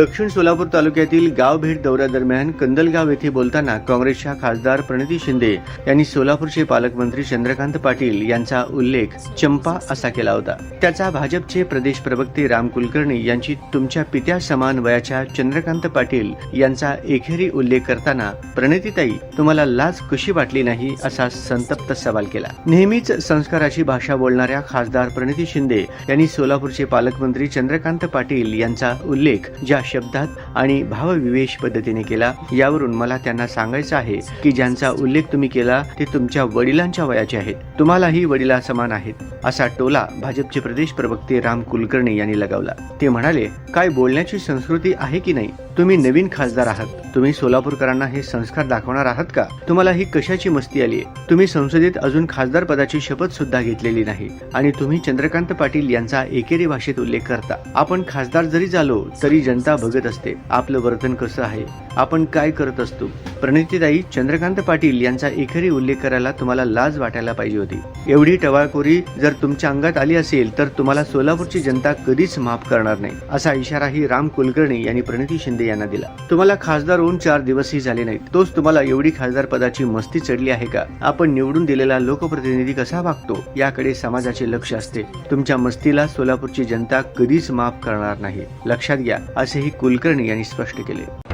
दक्षिण सोलापूर तालुक्यातील गाव भेट दौऱ्यादरम्यान कंदलगाव येथे बोलताना काँग्रेसच्या खासदार प्रणिती शिंदे यांनी सोलापूरचे पालकमंत्री चंद्रकांत पाटील यांचा उल्लेख चंपा असा केला होता. त्याचा भाजपचे प्रदेश प्रवक्ते राम कुलकर्णी यांची तुमच्या पित्या समान वयाच्या चंद्रकांत पाटील यांचा एकेरी उल्लेख करताना प्रणितीताई तुम्हाला लाज कशी वाटली नाही? असा संतप्त सवाल केला. नेहमीच संस्काराची भाषा बोलणाऱ्या खासदार प्रणिती शिंदे यांनी सोलापूरचे पालकमंत्री चंद्रकांत पाटील यांचा उल्लेख ज्या शब्दात आणि भावविवेश पद्धतीने केला. यावरून मला त्यांना सांगायचं आहे की ज्यांचा उल्लेख तुम्ही केला ते तुमच्या वडिलांच्या वयाचे आहेत. तुम्हालाही वडिला समान आहेत. असा टोला भाजपचे प्रदेश प्रवक्ते राम कुलकर्णी यांनी लगावला. ते म्हणाले काय बोलण्याची संस्कृती आहे की नाही? तुम्ही नवीन खासदार आहात. तुम्ही सोलापूरकरांना हे संस्कार दाखवणार आहात का? तुम्हाला ही कशाची मस्ती आली तुम्ही संसदेत अजून खासदार पदाची शपथ सुद्धा घेतलेली नाही. आणि तुम्ही चंद्रकांत पाटील यांचा एकेरी भाषेत उल्लेख करता. आपण खासदार जरी झालो तरी जनता बघत असते. आपलं वर्तन कसं आहे? आपण काय करत असतो? प्रणितीताई चंद्रकांत पाटील यांचा एकेरी उल्लेख करायला तुम्हाला लाज वाटायला पाहिजे होती. एवढी टवाळखोरी जर तुमच्या अंगात आली असेल तर तुम्हाला सोलापूरची जनता कधीच माफ करणार नाही असा इशाराही राम कुलकर्णी यांनी प्रणिती शिंदे यांना दिला. तुम्हाला खासदार होऊन चार दिवसही झाले नाहीत. तोच तुम्हाला एवढी खासदार पदाची मस्ती चढली आहे का? आपण निवडून दिलेला लोकप्रतिनिधी कसा वागतो याकडे समाजाचे लक्ष असते. तुमच्या मस्तीला सोलापूरची जनता कधीच माफ करणार नाही. लक्षात घ्या असेही कुलकर्णी यांनी स्पष्ट केले.